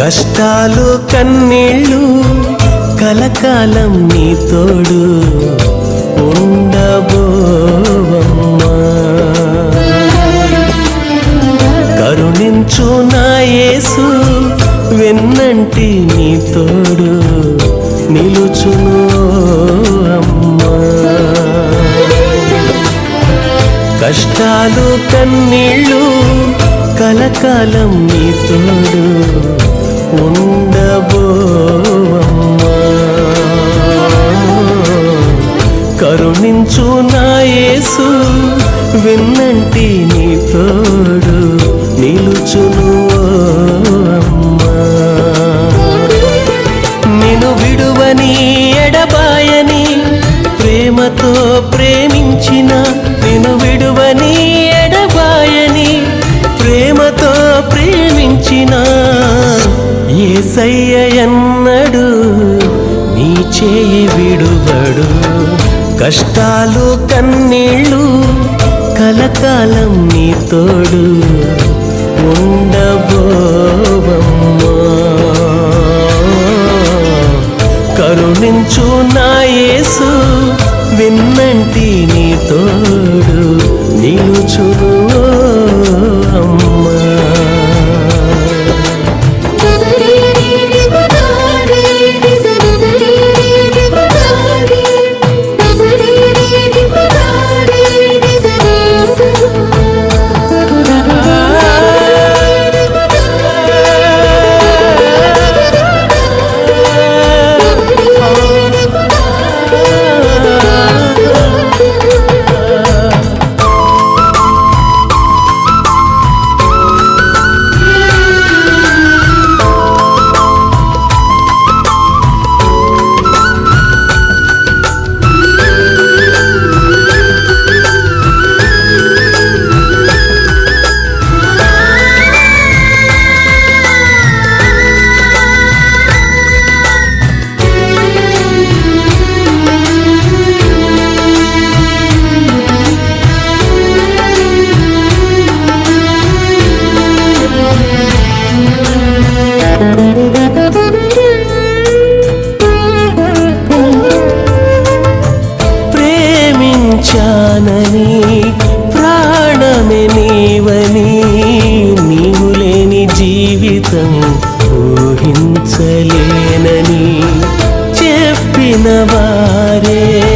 కష్టాలు కన్నీళ్ళు కలకాలం నీ తోడు ఉండబోవమ్మా. కరుణించు నా యేసు వెన్నంటి నీ తోడు నిలుచును అమ్మా. కష్టాలు కన్నీళ్ళు కలకాలం నీ తోడు ఉండబోవమ్మా కరుణించు నా యేసు విన్నంటి నీ ఏసయ్య ఎన్నడు నీ చేయి విడువడు. కష్టాలు కన్నీళ్ళు కలకాలం నీ తోడు ఉండబోవమ్మా. కరుణించు నా యేసు చెప్పిన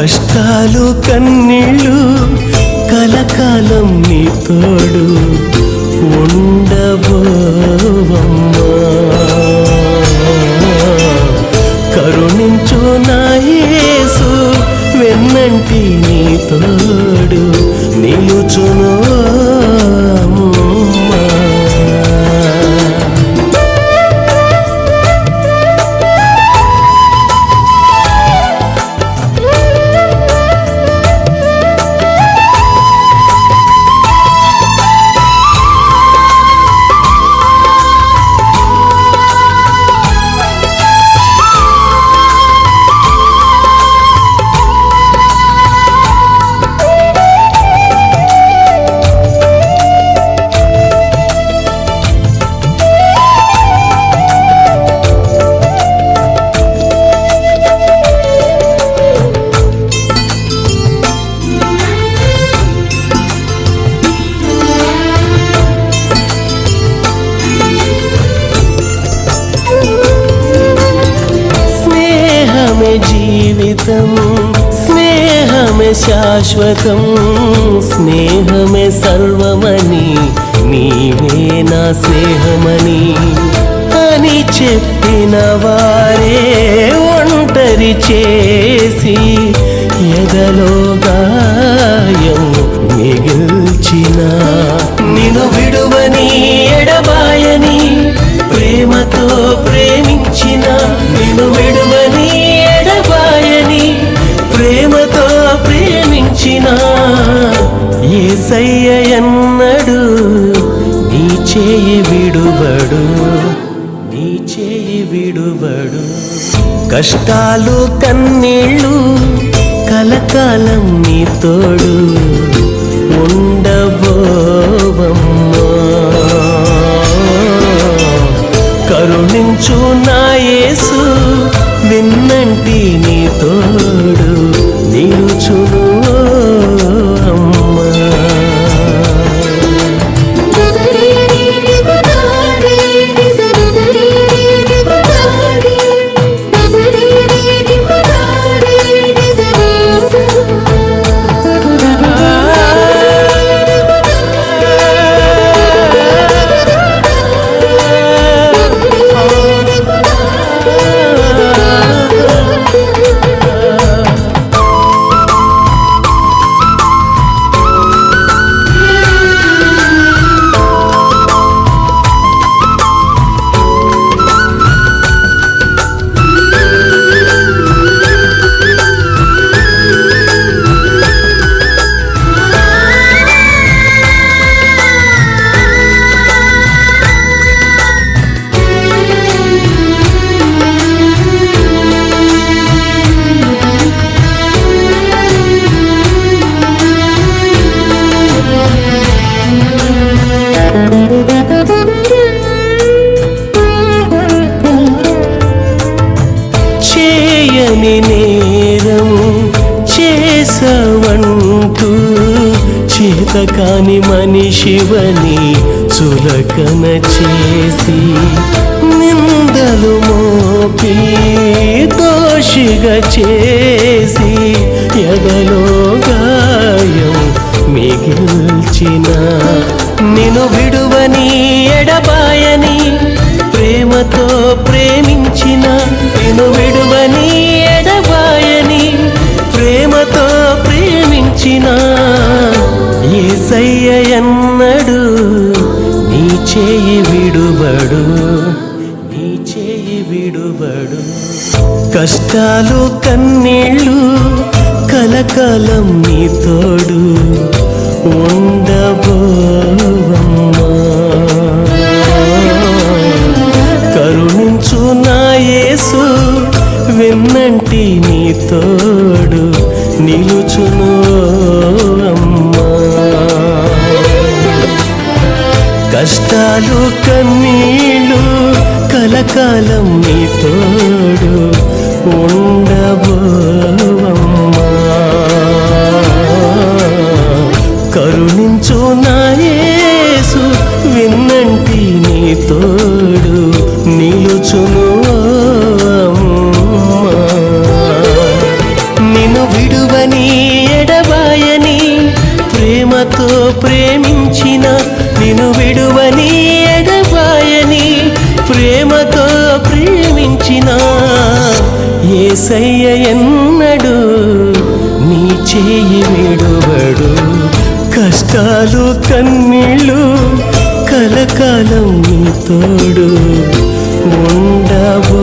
కష్టాలు కన్నీళ్ళు కలకాలం నీ తోడు. శాశ్వతం స్నేహమే శాశ్వతం స్నేహమే సర్వమని నీవే నా స్నేహమని. అని చెప్పిన వారే ఒంటరి చేసి ఎదలో గాయం మిగిల్చిన. నిను విడువని ఎడబాయని ప్రేమతో ప్రేమించిన నిను విడువ ఏసయ్య ఎన్నడు నీ చేయి విడువడు నీ చేయి విడువడు. కష్టాలు కన్నీళ్ళు కలకాలం నీ తోడు. లేని నేరం చేసవంటూ చీతకాని మనిషివని చులకన చేసి నిందలు మోపి దోషిగా చేసి ఎదలో గాయం మిగిల్చిన నిను విడువని ఎడబాయని ప్రేమతో ప్రేమించిన నిను విడువని ప్రేమించిన ఏసయ్య ఎన్నడు నీ చేయి విడుబడు నీ చేయి విడుబడు కష్టాలు కన్నీళ్ళు కలకాలం నీ తోడు ఉండబోవమ్మా. కరుణించు నా యేసు విన్నంటి నీ తోడు నిలుచును అమ్మా. కష్టాలు కన్నీళ్ళు కలకాలం నీ తోడు ఉండబో ఏసయ్య ఎన్నడు నీ చేయి విడువడు. కష్టాలు కన్నీళ్ళు కలకాలం నీ తోడు ఉండబో